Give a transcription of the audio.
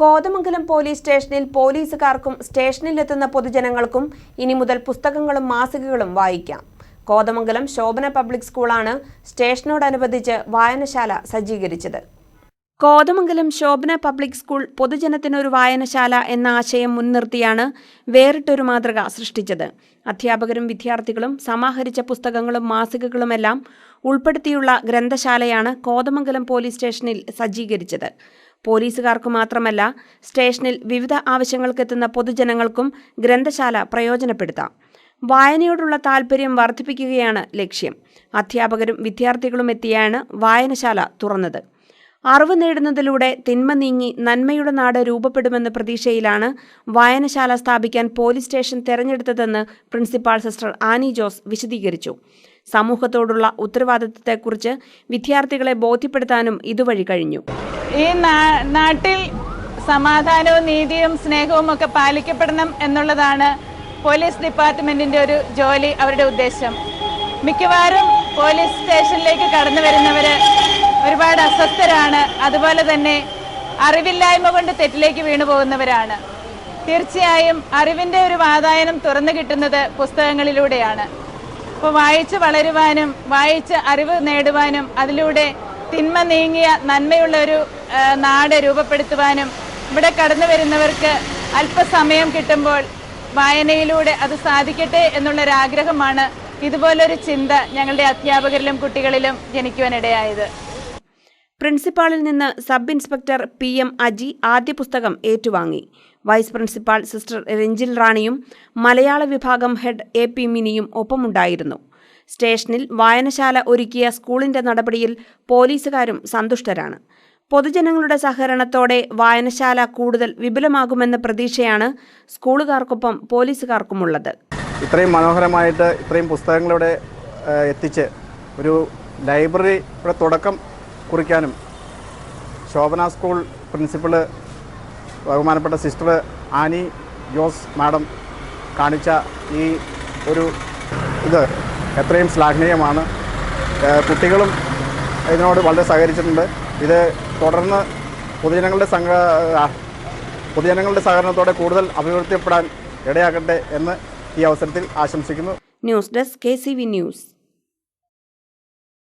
Kothamangalam police സ്റ്റേഷനിൽ പോലീസുകാർക്കും സ്റ്റേഷനിലെത്തുന്ന പൊതുജനങ്ങൾക്കും ഇനി മുതൽ പുസ്തകങ്ങളും മാസികകളും വായിക്കാം. കോതമംഗലം ശോഭന പബ്ലിക് സ്കൂളാണ് സ്റ്റേഷനോടനുബന്ധിച്ച് വായനശാല സജ്ജീകരിച്ചത്. കോതമംഗലം ശോഭന പബ്ലിക് സ്കൂൾ പൊതുജനത്തിനൊരു വായനശാല എന്ന ആശയം മുൻനിർത്തിയാണ് വേറിട്ടൊരു മാതൃക സൃഷ്ടിച്ചത്. അധ്യാപകരും വിദ്യാർത്ഥികളും സമാഹരിച്ച പുസ്തകങ്ങളും മാസികകളുമെല്ലാം ഉൾപ്പെടുത്തിയുള്ള ഗ്രന്ഥശാലയാണ് കോതമംഗലം പോലീസ് സ്റ്റേഷനിൽ സജ്ജീകരിച്ചത്. പോലീസുകാർക്ക് മാത്രമല്ല സ്റ്റേഷനിൽ വിവിധ ആവശ്യങ്ങൾക്കെത്തുന്ന പൊതുജനങ്ങൾക്കും ഗ്രന്ഥശാല പ്രയോജനപ്പെടുത്താം. വായനയോടുള്ള താൽപ്പര്യം വർദ്ധിപ്പിക്കുകയാണ് ലക്ഷ്യം. അധ്യാപകരും വിദ്യാർത്ഥികളും എത്തിയാണ് വായനശാല തുറന്നത്. അറിവ് നേടുന്നതിലൂടെ തിന്മ നീങ്ങി നന്മയുടെ നാട് രൂപപ്പെടുമെന്ന പ്രതീക്ഷയിലാണ് വായനശാല സ്ഥാപിക്കാൻ പോലീസ് സ്റ്റേഷൻ തെരഞ്ഞെടുത്തതെന്ന് പ്രിൻസിപ്പാൾ സിസ്റ്റർ ആനി ജോസ് വിശദീകരിച്ചു. സമൂഹത്തോടുള്ള ഉത്തരവാദിത്തത്തെക്കുറിച്ച് വിദ്യാർത്ഥികളെ ബോധ്യപ്പെടുത്താനും ഇതുവഴി കഴിഞ്ഞു. ഈ നാട്ടിൽ സമാധാനവും നീതിയും സ്നേഹവും ഒക്കെ പാലിക്കപ്പെടണം എന്നുള്ളതാണ് പോലീസ് ഡിപ്പാർട്ട്മെന്റിന്റെ ഒരു ജോലി അവരുടെ ഉദ്ദേശം. മിക്കവാറും പോലീസ് സ്റ്റേഷനിലേക്ക് കടന്നു വരുന്നവര് ഒരുപാട് അസ്വസ്ഥരാണ്. അതുപോലെ തന്നെ അറിവില്ലായ്മ കൊണ്ട് തെറ്റിലേക്ക് വീണു പോകുന്നവരാണ്. തീർച്ചയായും അറിവിന്റെ ഒരു വാതായനം തുറന്നു കിട്ടുന്നത് പുസ്തകങ്ങളിലൂടെയാണ്. അപ്പോൾ വായിച്ച് വളരുവാനും വായിച്ച് അറിവ് നേടുവാനും അതിലൂടെ തിന്മ നീങ്ങിയ നന്മയുള്ള ഒരു നാട് രൂപപ്പെടുത്തുവാനും ഇവിടെ കടന്നു വരുന്നവർക്ക് അല്പസമയം കിട്ടുമ്പോൾ വായനയിലൂടെ അത് സാധിക്കട്ടെ എന്നുള്ളൊരാഗ്രഹമാണ് ഇതുപോലൊരു ചിന്ത ഞങ്ങളുടെ അധ്യാപകരിലും കുട്ടികളിലും ജനിക്കുവാനിടയായത്. പ്രിൻസിപ്പാളിൽ നിന്ന് sub inspector P M Aji ആദ്യ പുസ്തകം ഏറ്റുവാങ്ങി. വൈസ് പ്രിൻസിപ്പാൾ സിസ്റ്റർ രഞ്ജിൽ റാണിയും മലയാള വിഭാഗം ഹെഡ് എ പി മിനിയും ഒപ്പമുണ്ടായിരുന്നു. സ്റ്റേഷനിൽ വായനശാല ഒരുക്കിയ സ്കൂളിന്റെ നടപടിയിൽ പോലീസുകാരും സന്തുഷ്ടരാണ്. പൊതുജനങ്ങളുടെ സഹകരണത്തോടെ വായനശാല കൂടുതൽ വിപുലമാകുമെന്ന പ്രതീക്ഷയാണ് സ്കൂളുകാർക്കൊപ്പം പോലീസുകാർക്കുമുള്ളത്. ഇത്രയും മനോഹരമായിട്ട് ഇത്രയും പുസ്തകങ്ങളിവിടെ എത്തിച്ച് ഒരു ലൈബ്രറിയുടെ തുടക്കം കുറിക്കാനും ശോഭന സ്കൂൾ പ്രിൻസിപ്പൾ ബഹുമാനപ്പെട്ട സിസ്റ്റർ ആനി ജോസ് മാഡം കാണിച്ച ഈ ഒരു ഇത് എത്രയും ശ്ലാഘനീയമാണ്. കുട്ടികളും ഇതിനോട് വളരെ സഹകരിച്ചിട്ടുണ്ട്. ഇത് തുടർന്ന് പൊതുജനങ്ങളുടെ സംഘ പൊതുജനങ്ങളുടെ സഹകരണത്തോടെ കൂടുതൽ അഭിവൃദ്ധിപ്പെടാൻ ഇടയാകട്ടെ എന്ന് ഈ അവസരത്തിൽ ആശംസിക്കുന്നു. News desk K news.